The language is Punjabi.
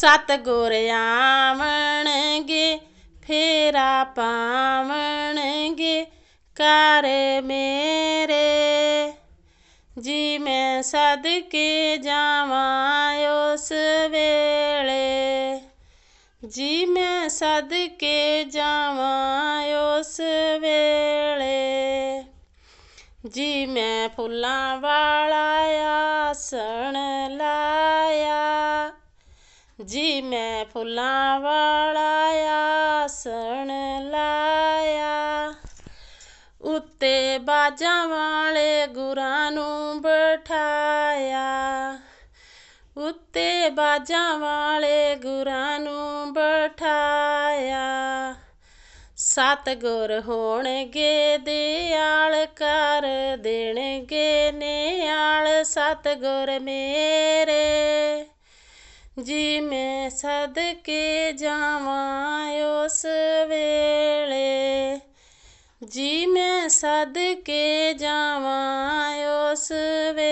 ਸਤ ਗੁਰ ਆਵਣਗੇ, ਫੇਰਾ ਪਾਵਣਗੇ ਕਰ ਮੇਰੇ। ਜੀ ਮੈਂ ਸਦਕੇ ਜਾਵਾਂ ਉਸ ਵੇਲੇ ਜੀ ਮੈਂ ਸਦਕੇ ਜਾਵਾਂ ਉਸ ਵੇਲੇ ਜੀ ਮੈਂ ਫੁੱਲਾਂ ਵਾਲਾ ਆਸਣ ਲਾ ਜੀ ਮੈਂ ਫੁੱਲਾਂ ਵਾਲਾ ਆਸਣ ਲਾਇਆ। ਉੱਤੇ ਬਾਜਾਂ ਵਾਲੇ ਗੁਰਾਂ ਨੂੰ ਬਿਠਾਇਆ। ਉੱਤੇ ਬਾਜਾਂ ਵਾਲੇ ਗੁਰਾਂ ਨੂੰ ਬਿਠਾਇਆ। ਸਤਗੁਰ ਹੋਣਗੇ ਦਿਆਲ, ਕਰ ਦੇਣਗੇ ਨਿਆਲ। ਸਤਗੁਰ ਮੇਰੇ ਜੀ ਮੈਂ ਸਦਕੇ ਜਾਵਾਂ ਉਸ ਵੇਲੇ ਜੀ ਮੈਂ ਸਦਕੇ ਜਾਵਾਂ ਉਸ ਵੇਲੇ।